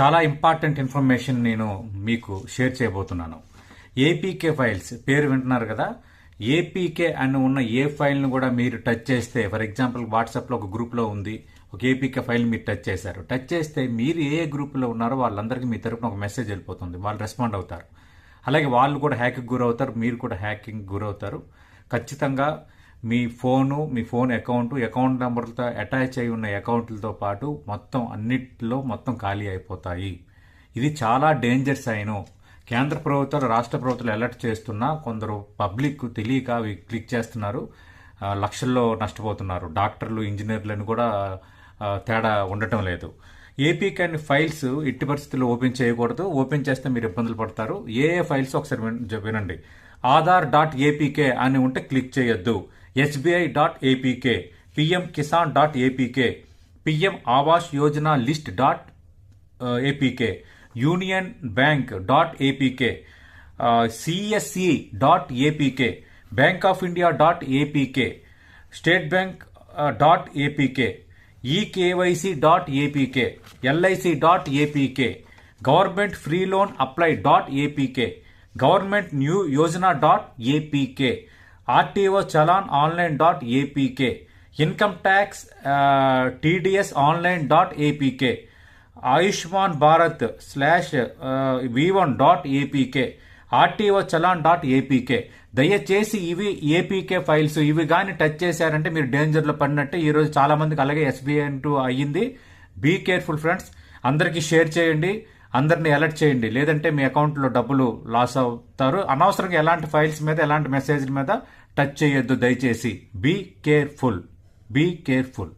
చాలా important information నేను మీకు షేర్ చేయబోతున్నాను. ఏపీకే ఫైల్స్ పేరు వింటున్నారు కదా? ఏపీకే అని ఉన్న ఏ ఫైల్ను కూడా మీరు టచ్ చేస్తే ఫర్ ఎగ్జాంపుల్ వాట్సాప్లో ఒక గ్రూప్లో ఉంది ఒక ఏపీకే ఫైల్ మీరు టచ్ చేశారు. టచ్ చేస్తే మీరు ఏ ఏ గ్రూప్లో ఉన్నారో వాళ్ళందరికీ మీ తరపున ఒక మెసేజ్ వెళ్ళిపోతుంది. వాళ్ళు రెస్పాండ్ అవుతారు. అలాగే వాళ్ళు కూడా హ్యాకింగ్ గురవుతారు మీరు కూడా హ్యాకింగ్ గురవుతారు. ఖచ్చితంగా మీ ఫోను మీ ఫోన్ అకౌంటు అకౌంట్ నెంబర్లతో అటాచ్ అయి ఉన్న అకౌంట్లతో పాటు మొత్తం అన్నిటిలో మొత్తం ఖాళీ అయిపోతాయి. ఇది చాలా డేంజర్ సైన్. కేంద్ర ప్రభుత్వాలు రాష్ట్ర ప్రభుత్వాలు అలర్ట్ చేస్తున్నా కొందరు పబ్లిక్ తెలియక అవి క్లిక్ చేస్తున్నారు. లక్షల్లో నష్టపోతున్నారు. డాక్టర్లు ఇంజనీర్లను కూడా తేడా ఉండటం లేదు. ఏపీ కానీ ఫైల్స్ ఎట్టి పరిస్థితుల్లో ఓపెన్ చేయకూడదు. ఓపెన్ చేస్తే మీరు ఇబ్బందులు పడతారు. ఏ ఏ ఫైల్స్ ఒకసారి వినండి. ఆధార్ డాట్ ఏపీకే అని ఉంటే క్లిక్ చేయొద్దు. SBI dot APK PM Kisan dot APK PM Awas Yojana list dot APK union bank dot APK CSC dot APK bank of India dot APK state bank dot APK eKYC dot APK LIC dot APK government free loan apply dot APK government new Yojana dot APK RTO challan online dot APK. Income tax TDS online dot APK. Ayushman Bharat slash V one dot APK. RTO challan dot APK. దయచేసి ఇవి APK files. ఇవి కానీ touch చేశారంటే మీరు డేంజర్లో పడినట్టే ఈరోజు చాలామందికి అలాగే SBI అంటూ అయ్యింది. బీ కేర్ఫుల్ ఫ్రెండ్స్ అందరికీ షేర్ చేయండి. అందరిని అలర్ట్ చేయండి. లేదంటే మీ అకౌంట్లో డబ్బులు లాస్ అవుతారు. అనవసరంగా ఎలాంటి ఫైల్స్ మీద ఎలాంటి మెసేజ్ మీద టచ్ చేయొద్దు. దయచేసి బీ కేర్ఫుల్ బీ కేర్ఫుల్